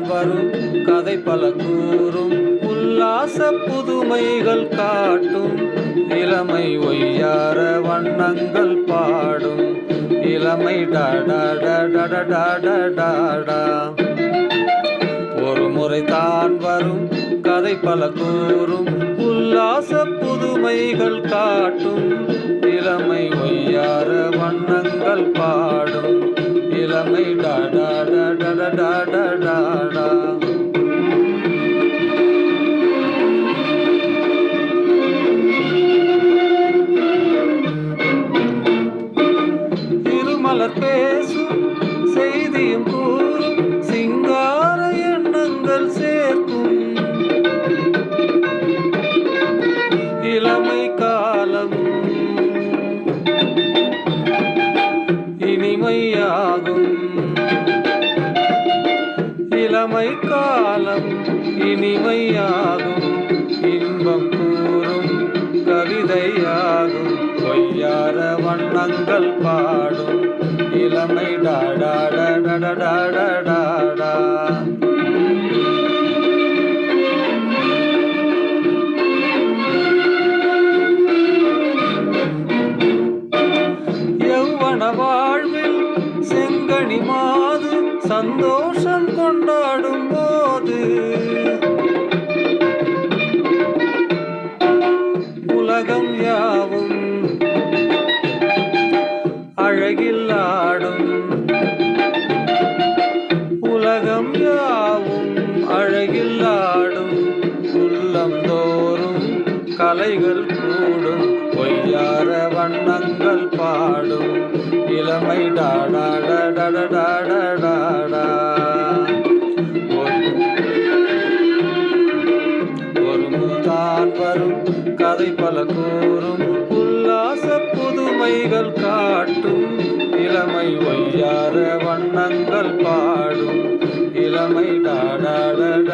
தான் வரும் கதை பல கூறும் உல்லாச புதுமைகள் காட்டும் இளமை ஒய்யார வண்ணங்கள் பாடும் இளமை டாடா ஒரு முறை தான் வரும் கதை பல கூறும் உல்லாச புதுமைகள் காட்டும் இளமை ஒய்யார வண்ணங்கள் பாடும் இளமை டாடா மலர் பேசும் செய்தியும் கூறும் சிங்கார எண்ணங்கள் சேர்க்கும். இளமை காலம் இனிமையாகும். இளமை காலம் இனிமையாகும். இன்பம் கூறும் கவிதையாகும். பொய்யார வண்ணங்கள் பாடும். இளமை டாடாடா யௌவன வாழ்வில் செங்கனி மாது சந்தோஷம் கொண்டாடும் போது உலகம் யாவும் அழகில் ஆடும் உள்ளம் தோறும் கலைகள் கூடும். பொய்யார வண்ணங்கள் பாடும். இளமை டாடாடா ஒரு முதான் வரும் கதை பல கூறும். உல்லாச புதுமைகள் காட்டும். இளமை ஒய்யார வண்ணங்கள் பாடும். இளமை டாடா